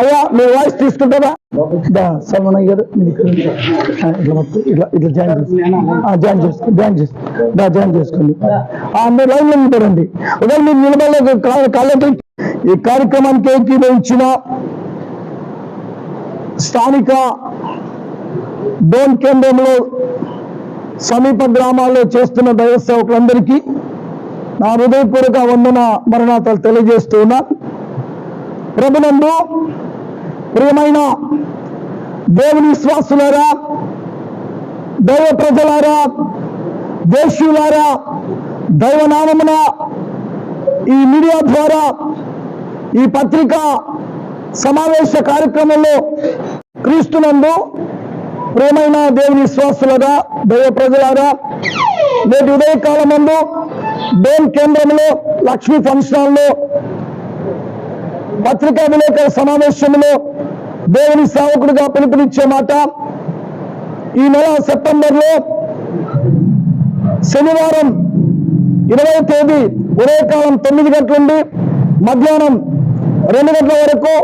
అయ్యా మీ వాయిస్ తీసుకుంటారా దా, సల్మానయ్య గారు ఇట్లా మొత్తం ఇట్లా ఇట్లా జాయిన్ చేసుకోండి ఆ, జాయిన్ చేసుకో జాయిన్ చేసుకో. జాయిన్ చేసుకోండి. మీరు లైన్లో ఉంటారండి ఒకవేళ మీరు నిలబడలేదు కాళ్ళకి ఈ కార్యక్రమానికి ఏకీభవించిన స్థానిక డోన్ కేంద్రంలో సమీప గ్రామాల్లో చేస్తున్న దైవ సేవకులందరికీ నా హృదయపూర్వక వందన మరణాతలు తెలియజేస్తూ ఉన్నా ప్రభునందు ప్రియమైన దేవుని విశ్వాసులారా దైవ ప్రజలారా దేశులారా దైవనామమున ఈ మీడియా ద్వారా ఈ పత్రిక సమావేశ కార్యక్రమంలో క్రీస్తునందు ప్రేమైన దేవుని విశ్వాసులరా దైవ ప్రజలారా నేటి ఉదయకాలం నందు డోన్ కేంద్రంలో లక్ష్మీ ఫంక్షన్ హాల్లో పత్రికా విలేకరుల సమావేశంలో దేవుని సేవకుడిగా పిలుపునిచ్చే మాట ఈ నెల సెప్టెంబర్లో శనివారం ఇరవై తేదీ ఉదయకాలం తొమ్మిది గంటల నుండి మధ్యాహ్నం రెండు గంటల వరకు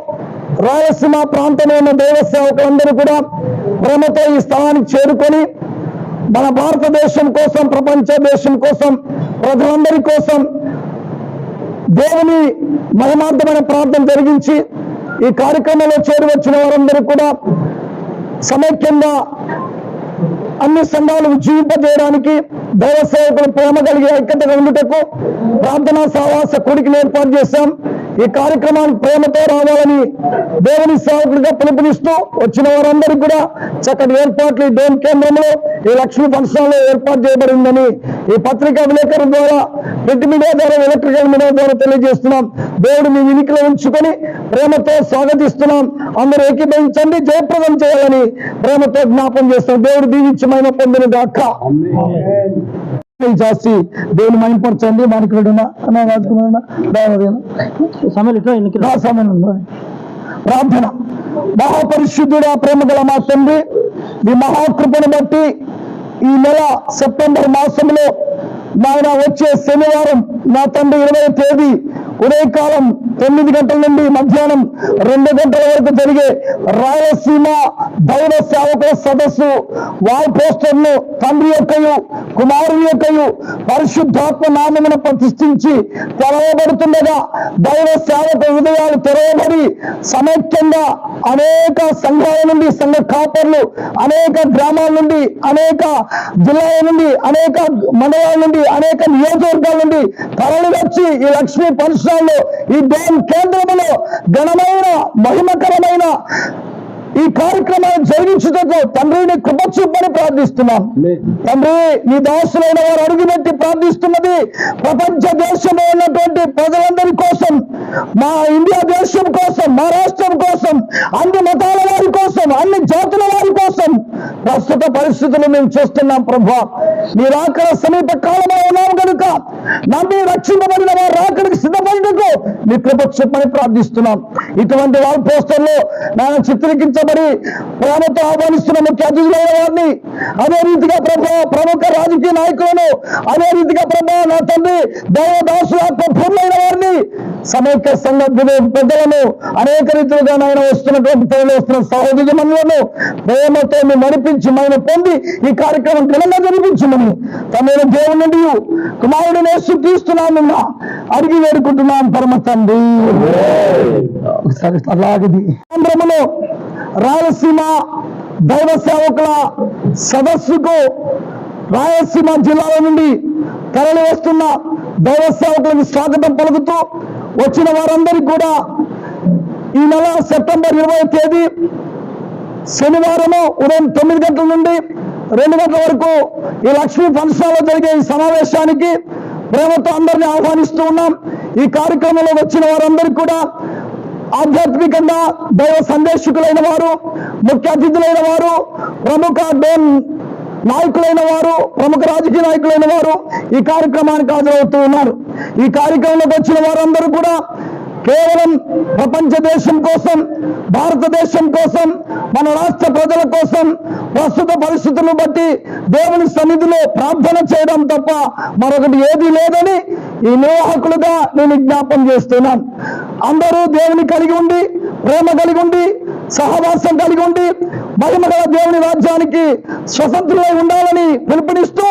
రాయలసీమ ప్రాంతంలో ఉన్న దైవ సేవకులందరూ కూడా ప్రేమతో ఈ స్థలానికి చేరుకొని మన భారతదేశం కోసం ప్రపంచ దేశం కోసం ప్రజలందరి కోసం దేవుని మహిమార్థమైన ప్రార్థన జరిగించి ఈ కార్యక్రమంలో చేరువచ్చిన వారందరూ కూడా సమైక్యంగా అన్ని సంఘాలు జీవింపజేయడానికి దైవ సేవకులు ప్రేమ కలిగి ఐక్యతగా ఉండుటకు ప్రార్థనా సావాస కొడుకుని ఏర్పాటు చేశాం. ఈ కార్యక్రమానికి ప్రేమతో రావాలని దేవుని సేవకుడిగా పిలుపునిస్తూ వచ్చిన వారందరికీ కూడా చక్కటి ఏర్పాట్లు ఈ డోమ్ కేంద్రంలో ఈ లక్ష్మీ ఫంక్షన్లో ఏర్పాటు చేయబడిందని ఈ పత్రికా విలేకరుల ద్వారా ప్రింట్ మీడియా ద్వారా ఎలక్ట్రికల్ మీడియా ద్వారా తెలియజేస్తున్నాం. దేవుడు మీ వినికిలో ఉంచుకొని ప్రేమతో స్వాగతిస్తున్నాం. అందరూ ఏకీభవించండి జయప్రదం చేయాలని ప్రేమతో జ్ఞాపం చేస్తాం దేవుడు దీవించి మహిమ పొందిన దాక చేసి దేవుని మైంపరచండి మనకి. ప్రార్థన. మహాపరిశుద్ధుడా ప్రేమ గల మా తండ్రి మీ మహాకృపను బట్టి ఈ నెల సెప్టెంబర్ మాసంలో నాయన వచ్చే శనివారం నా తండ్రి ఇరవై తేదీ ఉదయకాలం తొమ్మిది గంటల నుండి మధ్యాహ్నం రెండు గంటల వరకు జరిగే రాయలసీమ దైవ సేవకుల సదస్సు వాల్ పోస్టర్ను తండ్రి యొక్కయు కుమారుని యొక్కయు పరిశుద్ధాత్మ నామమును ప్రతిష్ఠించి తెరవబడుతుండగా దైవ సేవక హృదయాలు తెరవబడి సమైక్యంగా అనేక సంఘాల నుండి సంఘ కాపర్లు అనేక గ్రామాల నుండి అనేక జిల్లాల నుండి అనేక మండలాల నుండి అనేక నియోజకవర్గాల నుండి తరలి వచ్చి ఈ లక్ష్మీ పరిశ్రమలో ఈ డోన్ కేంద్రంలో ఘనమైన మహిమకరమైన ఈ కార్యక్రమాన్ని జరిగించుటకు తండ్రిని కృప చూపని ప్రార్థిస్తున్నాం తండ్రి నీ దాసులైన వారు అడుగుపెట్టి ప్రార్థిస్తున్నది ప్రపంచ దేశంలో ఉన్నటువంటి ప్రజలందరి కోసం మా ఇండియా దేశం కోసం మా రాష్ట్రం కోసం అన్ని మతాల వారి కోసం అన్ని జాతుల వారి కోసం ప్రస్తుత పరిస్థితులు మేము చూస్తున్నాం ప్రభా. మీ రాకడ సమీప కాలంలో ఉన్నాం కనుక నమ్మి రక్షింపబడిన మీ కృప చూపని ప్రార్థిస్తున్నాం. ఇటువంటి వారి పోస్టర్లో నాయన చిత్రీకరించబడి ప్రేమతో ఆహ్వానిస్తున్న ముఖ్య అతిథులైన వారిని అదే రీతిగా ప్రభా ప్రముఖ రాజకీయ నాయకులను అదే రీతిగా ప్రభా నా తండ్రి దేవదాసు ఆత్మ పూర్ణైన వారిని సమైక్య సంఘ పెద్దలను అనేక రీతిలుగా నాయన వస్తున్నటువంటి పేర్లు వస్తున్న సహోదరి ప్రేమతో మేము నడిపించి మనం పొంది ఈ కార్యక్రమం ఘనంగా జరిపించమని తమ దేవుని నుండి కుమారుడు నేసు తీస్తున్నాను అడిగి వేడుకుంటున్నాను పరమ తండ్రి. ఒకసారి అలాగది. కేంద్రములో రాయలసీమ దైవ సేవకుల సదస్సుకు రాయలసీమ జిల్లాల నుండి తరలి వస్తున్న దైవ సేవకులకు స్వాగతం పలుకుతూ వచ్చిన వారందరికీ కూడా ఈ నెల సెప్టెంబర్ ఇరవై తేదీ శనివారము ఉదయం తొమ్మిది గంటల నుండి రెండు గంటల వరకు ఈ లక్ష్మీ ఫంక్షన్లో జరిగే ఈ సమావేశానికి ప్రేమతో అందరినీ ఆహ్వానిస్తూ ఉన్నాం. ఈ కార్యక్రమంలో వచ్చిన వారందరికీ కూడా ఆధ్యాత్మికంగా దైవ సందేశకులైన వారు ముఖ్య అతిథులైన వారు ప్రముఖ డోన్ నాయకులైన వారు ప్రముఖ రాజకీయ నాయకులైన వారు ఈ కార్యక్రమానికి హాజరవుతూ ఉన్నారు. ఈ కార్యక్రమంలోకి వచ్చిన వారందరూ కూడా కేవలం ప్రపంచ దేశం కోసం భారతదేశం కోసం మన రాష్ట్ర ప్రజల కోసం ప్రస్తుత పరిస్థితులను బట్టి దేవుని సన్నిధిలో ప్రార్థన చేయడం తప్ప మరొకటి ఏది లేదని ఈ నిర్వాహకులుగా నేను జ్ఞాపం చేస్తున్నాను అందరూ దేవుని కలిగి ఉండి ప్రేమ కలిగి ఉండి సహవాసం కలిగి ఉండి మహిమ గల దేవుని రాజ్యానికి స్వతంత్రులై ఉండాలని పిలుపునిస్తూ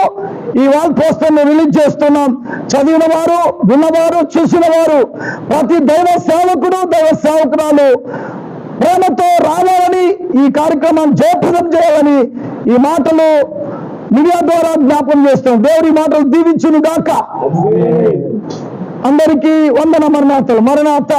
ఈ వాల్ పోస్టర్ రిలీజ్ చేస్తున్నాం. చదివిన వారు విన్నవారు చూసిన వారు ప్రతి దైవ సేవకుడు దైవ సేవకురాలు ప్రేమతో రావాలని ఈ కార్యక్రమాన్ని జయప్రదం చేయాలని ఈ మాటలు మీడియా ద్వారా జ్ఞాపం చేస్తాం దేవుడి మాటలు దీవించును గాక. అందరికీ వందన మరణాతలు మరణాత.